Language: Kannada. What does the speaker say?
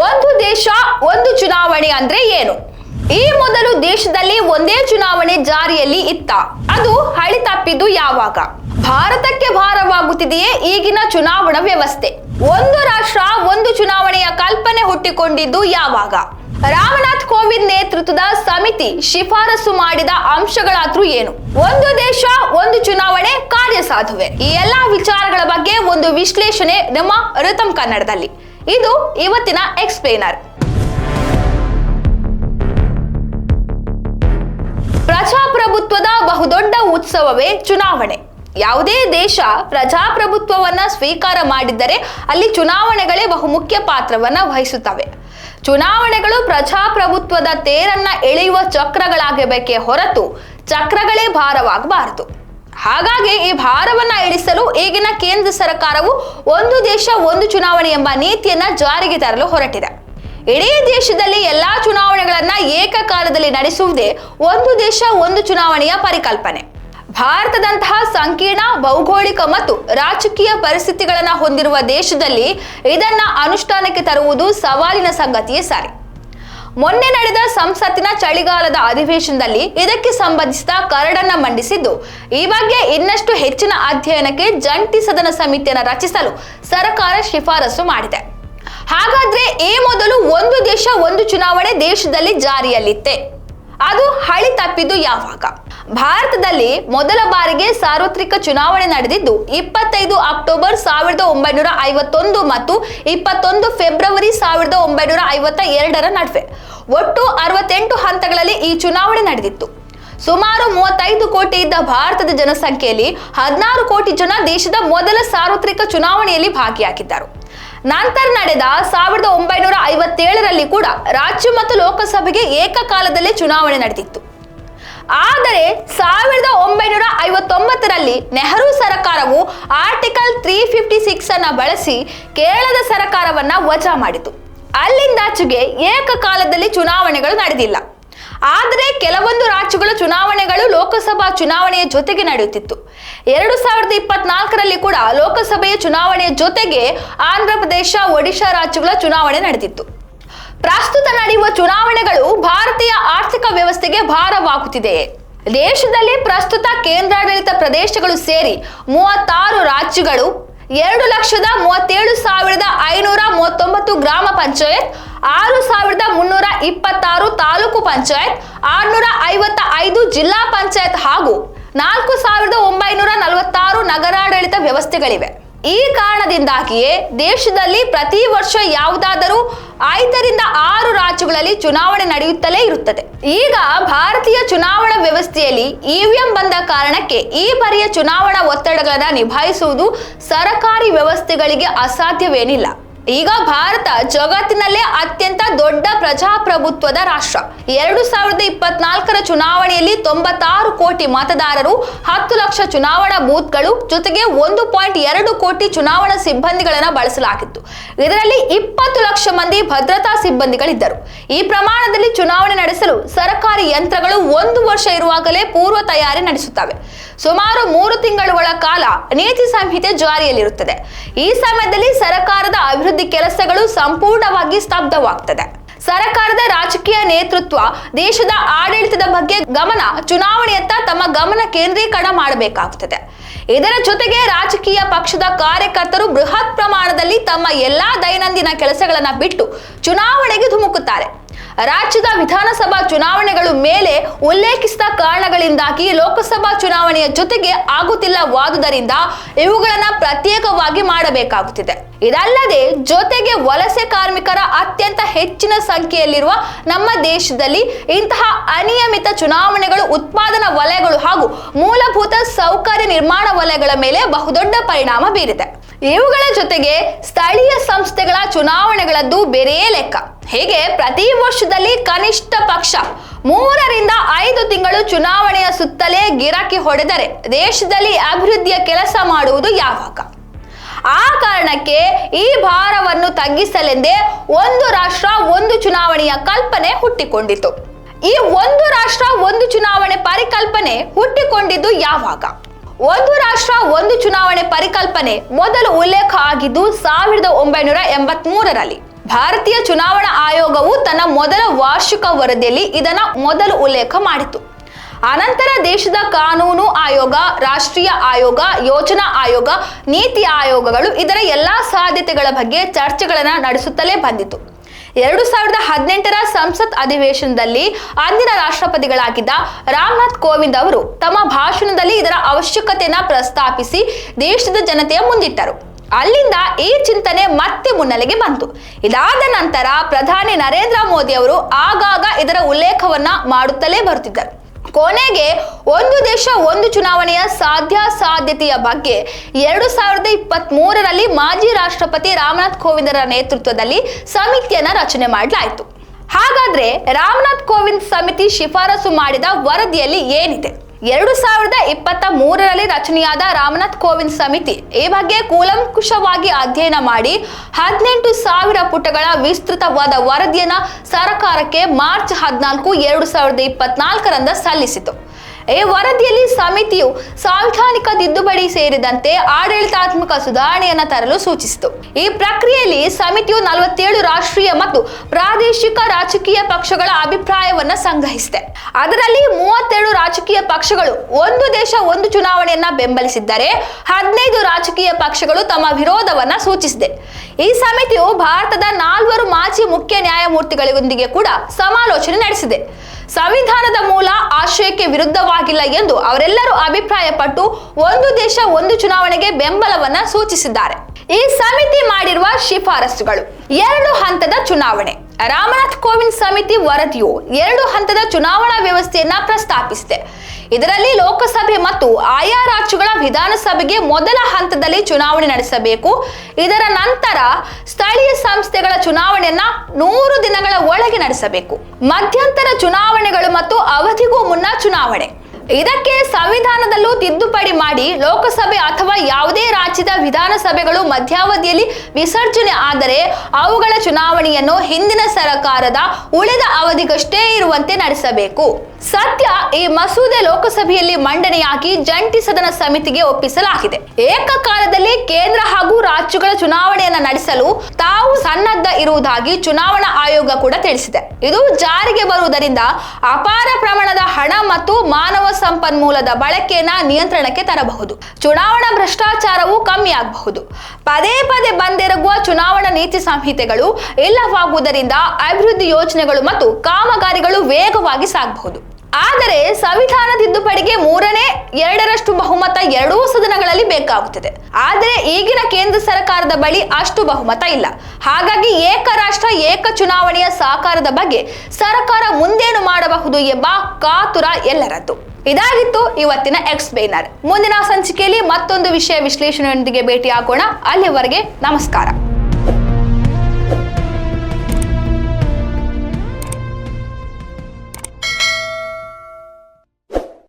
ಒಂದು ದೇಶ, ಒಂದು ಚುನಾವಣೆ ಅಂದ್ರೆ ಏನು? ಈ ಮೊದಲು ದೇಶದಲ್ಲಿ ಒಂದೇ ಚುನಾವಣೆ ಜಾರಿಯಲ್ಲಿ ಇತ್ತ. ಅದು ಹಳಿ ತಪ್ಪಿದ್ದು ಯಾವಾಗ? ಭಾರತಕ್ಕೆ ಭಾರವಾಗುತ್ತಿದೆಯೇ ಈಗಿನ ಚುನಾವಣಾ ವ್ಯವಸ್ಥೆ? ಒಂದು ರಾಷ್ಟ್ರ, ಒಂದು ಚುನಾವಣೆಯ ಕಲ್ಪನೆ ಹುಟ್ಟಿಕೊಂಡಿದ್ದು ಯಾವಾಗ? ರಾಮನಾಥ್ ಕೋವಿಂದ್ ನೇತೃತ್ವದ ಸಮಿತಿ ಶಿಫಾರಸು ಮಾಡಿದ ಅಂಶಗಳಾದ್ರೂ ಏನು? ಒಂದು ದೇಶ, ಒಂದು ಚುನಾವಣೆ ಕಾರ್ಯಸಾಧುವೆ. ಈ ಎಲ್ಲಾ ವಿಚಾರಗಳ ಬಗ್ಗೆ ಒಂದು ವಿಶ್ಲೇಷಣೆ ನಮ್ಮ ಋತಂ ಕನ್ನಡದಲ್ಲಿ. ಇದು ಇವತ್ತಿನ ಎಕ್ಸ್ಪ್ಲೇನರ್ ಪ್ರಜಾಪ್ರಭುತ್ವದ ಬಹುದೊಡ್ಡ ಉತ್ಸವವೇ ಚುನಾವಣೆ. ಯಾವುದೇ ದೇಶ ಪ್ರಜಾಪ್ರಭುತ್ವವನ್ನ ಸ್ವೀಕಾರ ಮಾಡಿದ್ದರೆ ಅಲ್ಲಿ ಚುನಾವಣೆಗಳೇ ಬಹುಮುಖ್ಯ ಪಾತ್ರವನ್ನ ವಹಿಸುತ್ತವೆ. ಚುನಾವಣೆಗಳು ಪ್ರಜಾಪ್ರಭುತ್ವದ ತೇರನ್ನ ಎಳೆಯುವ ಚಕ್ರಗಳಾಗಬೇಕೇ ಹೊರತು ಚಕ್ರಗಳೇ ಭಾರವಾಗಬಾರದು. ಹಾಗಾಗಿ ಈ ಭಾರವನ್ನ ಇಳಿಸಲು ಈಗಿನ ಕೇಂದ್ರ ಸರ್ಕಾರವು ಒಂದು ದೇಶ, ಒಂದು ಚುನಾವಣೆ ಎಂಬ ನೀತಿಯನ್ನ ಜಾರಿಗೆ ತರಲು ಹೊರಟಿದೆ. ಇಡೀ ದೇಶದಲ್ಲಿ ಎಲ್ಲಾ ಚುನಾವಣೆಗಳನ್ನ ಏಕಕಾಲದಲ್ಲಿ ನಡೆಸುವುದೇ ಒಂದು ದೇಶ, ಒಂದು ಚುನಾವಣೆಯ ಪರಿಕಲ್ಪನೆ. ಭಾರತದಂತಹ ಸಂಕೀರ್ಣ, ಭೌಗೋಳಿಕ ಮತ್ತು ರಾಜಕೀಯ ಪರಿಸ್ಥಿತಿಗಳನ್ನ ಹೊಂದಿರುವ ದೇಶದಲ್ಲಿ ಇದನ್ನ ಅನುಷ್ಠಾನಕ್ಕೆ ತರುವುದು ಸವಾಲಿನ ಸಂಗತಿಯೇ ಸರಿ. ಮೊನ್ನೆ ನಡೆದ ಸಂಸತ್ತಿನ ಚಳಿಗಾಲದ ಅಧಿವೇಶನದಲ್ಲಿ ಇದಕ್ಕೆ ಸಂಬಂಧಿಸಿದ ಕರಡನ್ನ ಮಂಡಿಸಿದ್ದು, ಈ ಬಗ್ಗೆ ಇನ್ನಷ್ಟು ಹೆಚ್ಚಿನ ಅಧ್ಯಯನಕ್ಕೆ ಜಂಟಿ ಸದನ ಸಮಿತಿಯನ್ನು ರಚಿಸಲು ಸರ್ಕಾರ ಶಿಫಾರಸು ಮಾಡಿದೆ. ಹಾಗಾದ್ರೆ ಈ ಮೊದಲು ಒಂದು ದೇಶ, ಒಂದು ಚುನಾವಣೆ ದೇಶದಲ್ಲಿ ಜಾರಿಯಲ್ಲಿತ್ತೆ. ಅದು ಹಳಿ ತಪ್ಪಿದ್ದು ಯಾವಾಗ? ಭಾರತದಲ್ಲಿ ಮೊದಲ ಬಾರಿಗೆ ಸಾರ್ವತ್ರಿಕ ಚುನಾವಣೆ ನಡೆದಿದ್ದು, ಇಪ್ಪತ್ತೈದು ಅಕ್ಟೋಬರ್ ಸಾವಿರದ ಒಂಬೈನೂರ ಐವತ್ತೊಂದು ಮತ್ತು ಇಪ್ಪತ್ತೊಂದು ಫೆಬ್ರವರಿ ಸಾವಿರದ ಒಂಬೈನೂರ ಐವತ್ತ ಎರಡರ ನಡುವೆ. ಒಟ್ಟು ಅರವತ್ತೆಂಟು ಹಂತಗಳಲ್ಲಿ ಈ ಚುನಾವಣೆ ನಡೆದಿತ್ತು. ಸುಮಾರು ಮೂವತ್ತೈದು ಕೋಟಿ ಇದ್ದ ಭಾರತದ ಜನಸಂಖ್ಯೆಯಲ್ಲಿ ಹದಿನಾರು ಕೋಟಿ ಜನ ದೇಶದ ಮೊದಲ ಸಾರ್ವತ್ರಿಕ ಚುನಾವಣೆಯಲ್ಲಿ ಭಾಗಿಯಾಗಿದ್ದರು. ನಂತರ ನಡೆದ ಸಾವಿರದ ಒಂಬೈನೂರ ಐವತ್ತೇಳರಲ್ಲಿ ಕೂಡ ರಾಜ್ಯ ಮತ್ತು ಲೋಕಸಭೆಗೆ ಏಕಕಾಲದಲ್ಲಿ ಚುನಾವಣೆ ನಡೆದಿತ್ತು. ಆದರೆ ಸಾವಿರದ ಒಂಬೈನೂರ ಐವತ್ತೊಂಬತ್ತರಲ್ಲಿ ನೆಹರು ಸರ್ಕಾರವು ಆರ್ಟಿಕಲ್ ತ್ರೀ ಫಿಫ್ಟಿ ಸಿಕ್ಸ್ ಅನ್ನ ಬಳಸಿ ಕೇರಳದ ಸರ್ಕಾರವನ್ನ ವಜಾ ಮಾಡಿತು. ಅಲ್ಲಿಂದಾಚೆಗೆ ಏಕಕಾಲದಲ್ಲಿ ಚುನಾವಣೆಗಳು ನಡೆದಿಲ್ಲ. ಆದರೆ ಕೆಲವೊಂದು ರಾಜ್ಯಗಳ ಚುನಾವಣೆಗಳು ಲೋಕಸಭಾ ಚುನಾವಣೆಯ ಜೊತೆಗೆ ನಡೆಯುತ್ತಿತ್ತು. ಎರಡು ಸಾವಿರದ ಇಪ್ಪತ್ನಾಲ್ಕರಲ್ಲಿ ಕೂಡ ಲೋಕಸಭೆಯ ಚುನಾವಣೆಯ ಜೊತೆಗೆ ಆಂಧ್ರ ಪ್ರದೇಶ, ಒಡಿಶಾ ರಾಜ್ಯಗಳ ಚುನಾವಣೆ ನಡೆದಿತ್ತು. ಪ್ರಸ್ತುತ ನಡೆಯುವ ಚುನಾವಣೆಗಳು ಭಾರತೀಯ ಆರ್ಥಿಕ ವ್ಯವಸ್ಥೆಗೆ ಭಾರವಾಗುತ್ತಿದೆ. ದೇಶದಲ್ಲಿ ಪ್ರಸ್ತುತ ಕೇಂದ್ರಾಡಳಿತ ಪ್ರದೇಶಗಳು ಸೇರಿ ಮೂವತ್ತಾರು ರಾಜ್ಯಗಳು ಎರಡು ಲಕ್ಷದ ಮೂವತ್ತೇಳು ಸಾವಿರದ ಐನೂರ ಮೂವತ್ತೊಂಬತ್ತು ಗ್ರಾಮ ಪಂಚಾಯತ್, ಆರು ಸಾವಿರದ ಮುನ್ನೂರ ಇಪ್ಪತ್ತಾರು ತಾಲೂಕು ಪಂಚಾಯತ್, ಆರ್ನೂರ ಐವತ್ತ ಐದು ಜಿಲ್ಲಾ ಪಂಚಾಯತ್ ಹಾಗೂ ನಾಲ್ಕು ಸಾವಿರದ ಒಂಬೈನೂರ ನಲವತ್ತಾರು ನಗರಾಡಳಿತ ವ್ಯವಸ್ಥೆಗಳಿವೆ. ಈ ಕಾರಣದಿಂದಾಗಿಯೇ ದೇಶದಲ್ಲಿ ಪ್ರತಿ ವರ್ಷ ಯಾವುದಾದರೂ ಐದರಿಂದ ಆರು ರಾಜ್ಯಗಳಲ್ಲಿ ಚುನಾವಣೆ ನಡೆಯುತ್ತಲೇ ಇರುತ್ತದೆ. ಈಗ ಭಾರತೀಯ ಚುನಾವಣಾ ವ್ಯವಸ್ಥೆಯಲ್ಲಿ ಇವಿಎಂ ಬಂದ ಕಾರಣಕ್ಕೆ ಈ ಬಾರಿಯ ಚುನಾವಣಾ ಒತ್ತಡಗಳನ್ನು ನಿಭಾಯಿಸುವುದು ಸರಕಾರಿ ವ್ಯವಸ್ಥೆಗಳಿಗೆ ಅಸಾಧ್ಯವೇನಿಲ್ಲ. ಈಗ ಭಾರತ ಜಗತ್ತಿನಲ್ಲೇ ಅತ್ಯಂತ ದೊಡ್ಡ ಪ್ರಜಾಪ್ರಭುತ್ವದ ರಾಷ್ಟ್ರ. ಎರಡು ಸಾವಿರದ ಇಪ್ಪತ್ನಾಲ್ಕರ ಚುನಾವಣೆಯಲ್ಲಿ ತೊಂಬತ್ತಾರು ಕೋಟಿ ಮತದಾರರು, ಹತ್ತು ಲಕ್ಷ ಚುನಾವಣಾ ಬೂತ್ಗಳು, ಜೊತೆಗೆ ಒಂದು ಪಾಯಿಂಟ್ ಎರಡು ಕೋಟಿ ಚುನಾವಣಾ ಸಿಬ್ಬಂದಿಗಳನ್ನು ಬಳಸಲಾಗಿತ್ತು. ಇದರಲ್ಲಿ ಇಪ್ಪತ್ತು ಲಕ್ಷ ಮಂದಿ ಭದ್ರತಾ ಸಿಬ್ಬಂದಿಗಳಿದ್ದರು. ಈ ಪ್ರಮಾಣದಲ್ಲಿ ಚುನಾವಣೆ ನಡೆಸಲು ಸರ್ಕಾರಿ ಯಂತ್ರಗಳು ಒಂದು ವರ್ಷ ಇರುವಾಗಲೇ ಪೂರ್ವ ತಯಾರಿ ನಡೆಸುತ್ತವೆ. ಸುಮಾರು ಮೂರು ತಿಂಗಳುಗಳ ಕಾಲ ನೀತಿ ಸಂಹಿತೆ ಜಾರಿಯಲ್ಲಿರುತ್ತದೆ. ಈ ಸಮಯದಲ್ಲಿ ಸರ್ಕಾರದ ಅಭಿವೃದ್ಧಿ ಕೆಲಸಗಳು ಸಂಪೂರ್ಣವಾಗಿ ಸ್ತಬ್ಧವಾಗ್ತದೆ. ಸರ್ಕಾರದ ರಾಜಕೀಯ ನೇತೃತ್ವ ದೇಶದ ಆಡಳಿತದ ಬಗ್ಗೆ ಗಮನ, ಚುನಾವಣೆಯತ್ತ ತಮ್ಮ ಗಮನ ಕೇಂದ್ರೀಕರಣ ಮಾಡಬೇಕಾಗುತ್ತದೆ ಇದರ ಜೊತೆಗೆ ರಾಜಕೀಯ ಪಕ್ಷದ ಕಾರ್ಯಕರ್ತರು ಬೃಹತ್ ಪ್ರಮಾಣದಲ್ಲಿ ತಮ್ಮ ಎಲ್ಲಾ ದೈನಂದಿನ ಕೆಲಸಗಳನ್ನ ಬಿಟ್ಟು ಚುನಾವಣೆಗೆ ಧುಮುಕುತ್ತಾರೆ. ರಾಜ್ಯದ ವಿಧಾನಸಭಾ ಚುನಾವಣೆಗಳು ಮೇಲೆ ಉಲ್ಲೇಖಿಸಿದ ಕಾರಣಗಳಿಂದಾಗಿ ಲೋಕಸಭಾ ಚುನಾವಣೆಯ ಜೊತೆಗೆ ಆಗುತ್ತಿಲ್ಲವಾದುದರಿಂದ ಇವುಗಳನ್ನ ಪ್ರತ್ಯೇಕವಾಗಿ ಮಾಡಬೇಕಾಗುತ್ತಿದೆ. ಇದಲ್ಲದೆ ಜೊತೆಗೆ ವಲಸೆ ಕಾರ್ಮಿಕರ ಅತ್ಯಂತ ಹೆಚ್ಚಿನ ಸಂಖ್ಯೆಯಲ್ಲಿರುವ ನಮ್ಮ ದೇಶದಲ್ಲಿ ಇಂತಹ ಅನಿಯಮಿತ ಚುನಾವಣೆಗಳು, ಉತ್ಪಾದನಾ ವಲಯಗಳು ಹಾಗೂ ಮೂಲಭೂತ ಸೌಕರ್ಯ ನಿರ್ಮಾಣ ವಲಯಗಳ ಮೇಲೆ ಬಹುದೊಡ್ಡ ಪರಿಣಾಮ ಬೀರಿದೆ. ಇವುಗಳ ಜೊತೆಗೆ ಸ್ಥಳೀಯ ಸಂಸ್ಥೆಗಳ ಚುನಾವಣೆಗಳದ್ದು ಬೇರೆ ಲೆಕ್ಕ. ಹೇಗೆ ಪ್ರತಿ ವರ್ಷದಲ್ಲಿ ಕನಿಷ್ಠ ಪಕ್ಷ ಮೂರರಿಂದ ಐದು ತಿಂಗಳು ಚುನಾವಣೆಯ ಸುತ್ತಲೇ ಗಿರಾಕಿ ಹೊಡೆದರೆ ದೇಶದಲ್ಲಿ ಅಭಿವೃದ್ಧಿಯ ಕೆಲಸ ಮಾಡುವುದು ಯಾವಾಗ? ಆ ಕಾರಣಕ್ಕೆ ಈ ಭಾರವನ್ನು ತಗ್ಗಿಸಲೆಂದೇ ಒಂದು ರಾಷ್ಟ್ರ ಒಂದು ಚುನಾವಣೆಯ ಕಲ್ಪನೆ ಹುಟ್ಟಿಕೊಂಡಿತು ಈ ಒಂದು ರಾಷ್ಟ್ರ ಒಂದು ಚುನಾವಣೆ ಪರಿಕಲ್ಪನೆ ಹುಟ್ಟಿಕೊಂಡಿದ್ದು ಯಾವಾಗ? ಒಂದು ರಾಷ್ಟ್ರ, ಒಂದು ಚುನಾವಣೆ ಪರಿಕಲ್ಪನೆ ಮೊದಲು ಉಲ್ಲೇಖ ಆಗಿದ್ದು ಸಾವಿರದ ಒಂಬೈನೂರ ಎಂಬತ್ ಮೂರರಲ್ಲಿ ಭಾರತೀಯ ಚುನಾವಣಾ ಆಯೋಗವು ತನ್ನ ಮೊದಲ ವಾರ್ಷಿಕ ವರದಿಯಲ್ಲಿ ಇದನ್ನ ಮೊದಲು ಉಲ್ಲೇಖ ಮಾಡಿತು ಅನಂತರ ದೇಶದ ಕಾನೂನು ಆಯೋಗ, ರಾಷ್ಟ್ರೀಯ ಆಯೋಗ, ಯೋಜನಾ ಆಯೋಗ, ನೀತಿ ಆಯೋಗಗಳು ಇದರ ಎಲ್ಲಾ ಸಾಧ್ಯತೆಗಳ ಬಗ್ಗೆ ಚರ್ಚೆಗಳನ್ನು ನಡೆಸುತ್ತಲೇ ಬಂದಿತು ಎರಡು ಸಾವಿರದ ಹದಿನೆಂಟರ ಸಂಸತ್ ಅಧಿವೇಶನದಲ್ಲಿ ಅಂದಿನ ರಾಷ್ಟ್ರಪತಿಗಳಾಗಿದ್ದ ರಾಮನಾಥ್ ಕೋವಿಂದ್ ಅವರು ತಮ್ಮ ಭಾಷಣದಲ್ಲಿ ಇದರ ಅವಶ್ಯಕತೆಯನ್ನ ಪ್ರಸ್ತಾಪಿಸಿ ದೇಶದ ಜನತೆಯ ಮುಂದಿಟ್ಟರು. ಅಲ್ಲಿಂದ ಈ ಚಿಂತನೆ ಮತ್ತೆ ಮುನ್ನೆಲೆಗೆ ಬಂತು. ಇದಾದ ನಂತರ ಪ್ರಧಾನಿ ನರೇಂದ್ರ ಮೋದಿ ಅವರು ಆಗಾಗ ಇದರ ಉಲ್ಲೇಖವನ್ನ ಮಾಡುತ್ತಲೇ ಬರುತ್ತಿದ್ದರು. ಕೊನೆಗೆ ಒಂದು ದೇಶ, ಒಂದು ಚುನಾವಣೆಯ ಸಾಧ್ಯ ಸಾಧ್ಯತೆಯ ಬಗ್ಗೆ. ಎರಡು ಸಾವಿರದ ಇಪ್ಪತ್ತ್ ಮೂರರಲ್ಲಿ ಮಾಜಿ ರಾಷ್ಟ್ರಪತಿ ರಾಮನಾಥ್ ಕೋವಿಂದರ ನೇತೃತ್ವದಲ್ಲಿ ಸಮಿತಿಯನ್ನ ರಚನೆ ಮಾಡಲಾಯಿತು. ಹಾಗಾದ್ರೆ ರಾಮನಾಥ್ ಕೋವಿಂದ್ ಸಮಿತಿ ಶಿಫಾರಸು ಮಾಡಿದ ವರದಿಯಲ್ಲಿ ಏನಿದೆ? ಎರಡು ಸಾವಿರದ ಇಪ್ಪತ್ತ ಮೂರರಲ್ಲಿ ರಚನೆಯಾದ ರಾಮನಾಥ್ ಕೋವಿಂದ್ ಸಮಿತಿ ಈ ಬಗ್ಗೆ ಕೂಲಂಕುಷವಾಗಿ ಅಧ್ಯಯನ ಮಾಡಿ ಹದಿನೆಂಟು ಸಾವಿರ ಪುಟಗಳ ವಿಸ್ತೃತವಾದ ವರದಿಯನ್ನ ಸರ್ಕಾರಕ್ಕೆ ಮಾರ್ಚ್ ಹದಿನಾಲ್ಕು, ಎರಡು ಸಾವಿರದ ಇಪ್ಪತ್ನಾಲ್ಕರಂದ ಸಲ್ಲಿಸಿತು. ಈ ವರದಿಯಲ್ಲಿ ಸಮಿತಿಯು ಸಾಂವಿಧಾನಿಕ ತಿದ್ದುಪಡಿ ಸೇರಿದಂತೆ ಆಡಳಿತಾತ್ಮಕ ಸುಧಾರಣೆಯನ್ನು ತರಲು ಸೂಚಿಸಿತು. ಈ ಪ್ರಕ್ರಿಯೆಯಲ್ಲಿ ಸಮಿತಿಯು ನಲವತ್ತೇಳು ರಾಷ್ಟ್ರೀಯ ಮತ್ತು ಪ್ರಾದೇಶಿಕ ರಾಜಕೀಯ ಪಕ್ಷಗಳ ಅಭಿಪ್ರಾಯವನ್ನ ಸಂಗ್ರಹಿಸಿದೆ. ಅದರಲ್ಲಿ ಮೂವತ್ತೆರಡು ರಾಜಕೀಯ ಪಕ್ಷಗಳು ಒಂದು ದೇಶ, ಒಂದು ಚುನಾವಣೆಯನ್ನ ಬೆಂಬಲಿಸಿದ್ದರೆ ಹದಿನೈದು ರಾಜಕೀಯ ಪಕ್ಷಗಳು ತಮ್ಮ ವಿರೋಧವನ್ನ ಸೂಚಿಸಿದೆ. ಈ ಸಮಿತಿಯು ಭಾರತದ ನಾಲ್ವರು ಮಾಜಿ ಮುಖ್ಯ ನ್ಯಾಯಮೂರ್ತಿಗಳೊಂದಿಗೆ ಕೂಡ ಸಮಾಲೋಚನೆ ನಡೆಸಿದೆ. ಸಂವಿಧಾನದ ಮೂಲ ಆಶಯಕ್ಕೆ ವಿರುದ್ಧವಾಗಿಲ್ಲ ಎಂದು ಅವರೆಲ್ಲರೂ ಅಭಿಪ್ರಾಯಪಟ್ಟು ಒಂದು ದೇಶ ಒಂದು ಚುನಾವಣೆಗೆ ಬೆಂಬಲವನ್ನ ಸೂಚಿಸಿದ್ದಾರೆ. ಈ ಸಮಿತಿ ಮಾಡಿರುವ ಶಿಫಾರಸುಗಳು ಎರಡು ಹಂತದ ಚುನಾವಣೆ. ರಾಮನಾಥ್ ಕೋವಿಂದ್ ಸಮಿತಿ ವರದಿಯು ಎರಡು ಹಂತದ ಚುನಾವಣಾ ವ್ಯವಸ್ಥೆಯನ್ನ ಪ್ರಸ್ತಾಪಿಸಿದೆ. ಇದರಲ್ಲಿ ಲೋಕಸಭೆ ಮತ್ತು ಆಯಾ ರಾಜ್ಯಗಳ ವಿಧಾನಸಭೆಗೆ ಮೊದಲ ಹಂತದಲ್ಲಿ ಚುನಾವಣೆ ನಡೆಸಬೇಕು. ಇದರ ನಂತರ ಸ್ಥಳೀಯ ಸಂಸ್ಥೆಗಳ ಚುನಾವಣೆಯನ್ನ ನೂರು ದಿನಗಳ ಒಳಗೆ ನಡೆಸಬೇಕು. ಮಧ್ಯಂತರ ಚುನಾವಣೆಗಳು ಮತ್ತು ಅವಧಿಗೂ ಮುನ್ನ ಚುನಾವಣೆ. ಇದಕ್ಕೆ ಸಂವಿಧಾನದಲ್ಲೂ ತಿದ್ದುಪಡಿ ಮಾಡಿ ಲೋಕಸಭೆ ಅಥವಾ ಯಾವುದೇ ರಾಜ್ಯದ ವಿಧಾನಸಭೆಗಳು ಮಧ್ಯಾವಧಿಯಲ್ಲಿ ವಿಸರ್ಜನೆ ಆದರೆ ಅವುಗಳ ಚುನಾವಣೆಯನ್ನು ಹಿಂದಿನ ಸರ್ಕಾರದ ಉಳಿದ ಅವಧಿಗಷ್ಟೇ ಇರುವಂತೆ ನಡೆಸಬೇಕು. ಸದ್ಯ ಈ ಮಸೂದೆ ಲೋಕಸಭೆಯಲ್ಲಿ ಮಂಡನೆಯಾಗಿ ಜಂಟಿ ಸದನ ಸಮಿತಿಗೆ ಒಪ್ಪಿಸಲಾಗಿದೆ. ಏಕಕಾಲದಲ್ಲಿ ಕೇಂದ್ರ ಹಾಗೂ ರಾಜ್ಯಗಳ ಚುನಾವಣೆಯನ್ನು ನಡೆಸಲು ತಾವು ಸನ್ನದ್ಧ ಇರುವುದಾಗಿ ಚುನಾವಣಾ ಆಯೋಗ ಕೂಡ ತಿಳಿಸಿದೆ. ಇದು ಜಾರಿಗೆ ಬರುವುದರಿಂದ ಅಪಾರ ಪ್ರಮಾಣದ ಹಣ ಮತ್ತು ಮಾನವ ಸಂಪನ್ಮೂಲದ ಬಳಕೆಯನ್ನ ನಿಯಂತ್ರಣಕ್ಕೆ ತರಬಹುದು. ಚುನಾವಣಾ ಭ್ರಷ್ಟಾಚಾರವು ಕಮ್ಮಿ ಆಗಬಹುದು ಪದೇ ಪದೇ ಬಂದಿರುವ ಚುನಾವಣಾ ನೀತಿ ಸಂಹಿತೆಗಳು ಇಲ್ಲವಾಗುವುದರಿಂದ ಅಭಿವೃದ್ಧಿ ಯೋಜನೆಗಳು ಮತ್ತು ಕಾಮಗಾರಿಗಳು ವೇಗವಾಗಿ ಸಾಗಬಹುದು. ಆದರೆ ಸಂವಿಧಾನ ತಿದ್ದುಪಡಿಗೆ ಮೂರನೇ, ಎರಡರಷ್ಟು ಬಹುಮತ ಎರಡೂ ಸದನಗಳಲ್ಲಿ ಬೇಕಾಗುತ್ತದೆ. ಆದರೆ ಈಗಿನ ಕೇಂದ್ರ ಸರ್ಕಾರದ ಬಳಿ ಅಷ್ಟು ಬಹುಮತ ಇಲ್ಲ. ಹಾಗಾಗಿ ಏಕ ರಾಷ್ಟ್ರ ಏಕ ಚುನಾವಣೆಯ ಸಾಕಾರದ ಬಗ್ಗೆ ಸರ್ಕಾರ ಮುಂದೇನು ಮಾಡಬಹುದು ಎಂಬ ಕಾತುರ ಎಲ್ಲರದ್ದು. ಇದಾಗಿತ್ತು ಇವತ್ತಿನ ಎಕ್ಸ್ ಬೇನರ್. ಮುಂದಿನ ಸಂಚಿಕೆಯಲ್ಲಿ ಮತ್ತೊಂದು ವಿಷಯ ವಿಶ್ಲೇಷಣೆಯೊಂದಿಗೆ ಭೇಟಿಯಾಗೋಣ. ಅಲ್ಲಿವರೆಗೆ ನಮಸ್ಕಾರ.